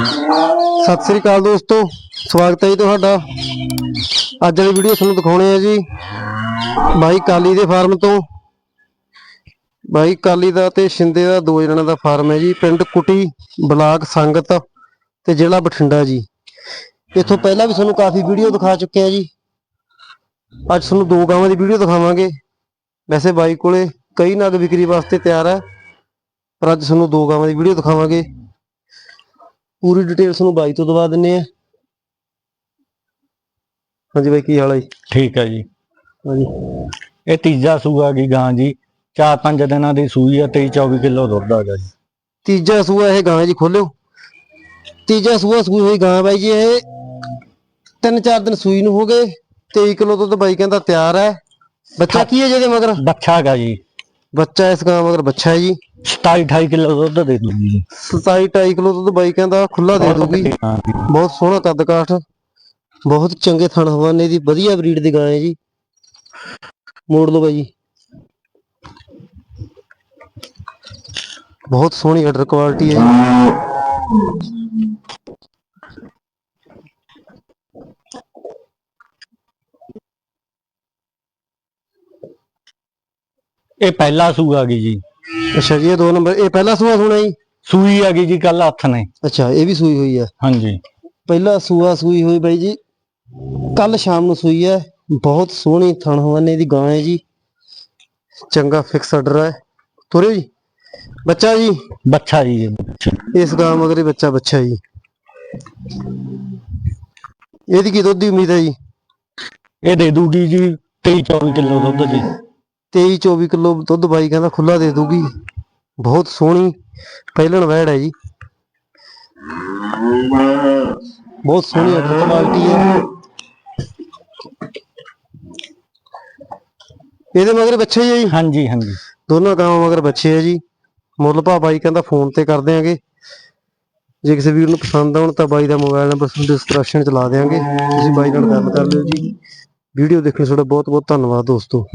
ਸਤਿ ਸ੍ਰੀ ਅਕਾਲ ਦੋਸਤੋ, ਸਵਾਗਤ ਹੈ ਜੀ ਤੁਹਾਡਾ। ਅੱਜ ਵਾਲੀ ਵੀਡੀਓ ਤੁਹਾਨੂੰ ਦਿਖਾਉਣੇ ਆ ਜੀ ਬਾਈ ਕਾਲੀ ਦੇ ਫਾਰਮ ਤੋਂ। ਬਾਈ ਕਾਲੀ ਦਾ ਤੇ ਸ਼ਿੰਦੇ ਦਾ ਦੋ ਜਣਾਂ ਦਾ ਫਾਰਮ ਹੈ ਜੀ, ਪਿੰਡ ਕੁਟੀ ਬਲਾਕ ਸੰਗਤ ਤੇ ਜ਼ਿਲ੍ਹਾ ਬਠਿੰਡਾ ਜੀ। ਇੱਥੋਂ ਪਹਿਲਾਂ ਵੀ ਤੁਹਾਨੂੰ ਕਾਫੀ ਵੀਡੀਓ ਦਿਖਾ ਚੁੱਕੇ ਆ ਜੀ। ਅੱਜ ਤੁਹਾਨੂੰ ਦੋ ਗਾਵਾਂ ਦੀ ਵੀਡੀਓ ਦਿਖਾਵਾਂਗੇ। ਵੈਸੇ ਬਾਈ ਕੋਲੇ ਕਈ ਨਗ ਵਿਕਰੀ ਵਾਸਤੇ ਤਿਆਰ ਹੈ, ਪਰ ਅੱਜ ਤੁਹਾਨੂੰ ਦੋ ਗਾਵਾਂ ਦੀ ਵੀਡੀਓ ਦਿਖਾਵਾਂਗੇ। ਪੂਰੀ ਡਿਟੇਲ ਤੁਹਾਨੂੰ ਬਾਈ ਤੋਂ ਦਵਾ ਦਿੰਨੇ ਆ। ਹਾਂਜੀ ਬਾਈ ਕੀ ਹਾਲ ਹੈ ਠੀਕ ਹੈ ਜੀ। ਹਾਂਜੀ। ਇਹ ਤੀਜਾ ਸੂਆ ਗਈ ਗਾਂ ਜੀ। ਚਾਰ ਪੰਜ ਦਿਨਾਂ ਦੀ ਸੂਈ ਆ 23 24 ਕਿਲੋ ਦੁੱਧ ਆ ਗਿਆ ਜੀ। ਤੀਜਾ ਸੂਆ ਇਹ ਗਾਂ ਜੀ ਖੋਲਿਓ। ਤੀਜਾ ਸੂਆ ਸੂਈ ਹੋਈ ਗਾਂ ਬਾਈ ਜੀ ਇਹ ਤਿੰਨ ਚਾਰ ਦਿਨ ਸੂਈ ਨੂੰ ਹੋ ਗਏ। 23 ਕਿਲੋ ਦੁੱਧ ਬਾਈ ਕਹਿੰਦਾ ਤਿਆਰ ਹੈ ਬੱਚਾ ਕੀ ਹੈ ਜਿਹਦੇ ਮਗਰ? ਬੱਚਾ ਗਾ ਜੀ। ਬੱਚਾ ਇਸ ਗਾਂ ਮਗਰ ਬੱਚਾ ਹੈ ਜੀ। 27 28 ਕਿਲੋ ਦੁੱਧ ਦੇ ਦੂਗੀ ਜੀ। 27 28 ਕਿਲੋ ਦੁੱਧ ਬਾਈ ਕਹਿੰਦਾ ਖੁੱਲਾ ਦੇ ਦੂਗੀ ਹਾਂ ਜੀ। ਬਹੁਤ ਸੋਹਣਾ ਕੱਦ ਕਾਠ। ਬਹੁਤ ਚੰਗੇ ਥਣ ਹਵਾਨੇ ਦੀ ਵਧੀਆ ਬਰੀਡ ਦੀ ਗਾਂ ਹੈ ਜੀ। ਮੋੜ ਲਓ ਬਾਈ ਜੀ। ਬਹੁਤ ਸੋਹਣੀ ਆਰਡਰ ਕੁਆਲਿਟੀ ਹੈ ਜੀ। ਇਹ ਪਹਿਲਾ ਸੂਆ ਗਈ ਜੀ। ਅੱਛਾ ਜੀ ਇਹ ਦੋ ਨੰਬਰ ਇਹ ਪਹਿਲਾ ਸੂਆ ਸੁਣਾ ਜੀ? ਸੂਈ ਆ ਗਈ ਜੀ ਕੱਲ ਹੱਥ ਨੇ। ਅੱਛਾ ਇਹ ਵੀ ਸੂਈ ਹੋਈ ਹੈ ਹਾਂਜੀ। ਪਹਿਲਾ ਸੂਆ ਸੂਈ ਹੋਈ ਬਾਈ ਜੀ ਕੱਲ ਸ਼ਾਮ ਨੂੰ ਸੂਈ ਹੈ ਬਹੁਤ ਸੋਹਣੀ ਥਣ ਹਵਾਨੇ ਦੀ ਗਾਂ ਹੈ ਜੀ। ਚੰਗਾ ਫਿਕਸ ਆਰਡਰ ਹੈ ਤੁਰਿਓ ਜੀ। ਬੱਚਾ ਜੀ? ਬੱਚਾ ਜੀ। ਇਸ ਗਾਂ ਮਗਰ ਬੱਚਾ ਬੱਚਾ ਜੀ। ਇਹਦੀ ਕੀ ਦੁੱਧ ਦੀ ਉਮੀਦ ਹੈ ਜੀ? ਇਹ ਦੇ ਦੂਗੀ ਜੀ 23 24 ਕਿਲੋ ਦੁੱਧ ਜੀ। 23 24 ਕਿਲੋ ਦੁੱਧ ਬਾਈ ਕਹਿੰਦਾ ਖੁੱਲਾ ਦੇ ਦੂਗੀ ਬਹੁਤ ਸੋਹਣੀ ਪਹਿਲਣ ਵੈੜ ਹੈ ਜੀ। ਬਹੁਤ ਸੋਹਣੀ ਅਡਰ ਕੁਆਲਿਟੀ ਹੈ। ਇਹਦੇ ਮਗਰ ਬੱਚੇ ਹੀ ਹੈ ਜੀ? ਹਾਂਜੀ ਹਾਂਜੀ। ਦੋਨੋਂ ਗਾਵਾਂ ਮਗਰ ਬੱਚੇ ਹੈ ਜੀ। ਮੁੱਲ ਭਾ ਬਾਈ ਕਹਿੰਦਾ ਫੋਨ ਤੇ ਕਰ ਦਿਆਂਗੇ। ਜੇ ਕਿਸੇ ਵੀਰ ਨੂੰ ਪਸੰਦ ਆਉਣ ਤਾਂ ਬਾਈ ਦਾ ਮੋਬਾਈਲ ਨੰਬਰ ਡਿਸਕ੍ਰਿਪਸ਼ਨ 'ਚ ਲਾ ਦਿਆਂਗੇ। ਤੁਸੀਂ ਬਾਈ ਨਾਲ ਗੱਲ ਕਰ ਲਿਓ ਜੀ। ਵੀਡੀਓ ਦੇਖਣ ਤੁਹਾਡਾ ਬਹੁਤ ਬਹੁਤ ਧੰਨਵਾਦ ਦੋਸਤੋ।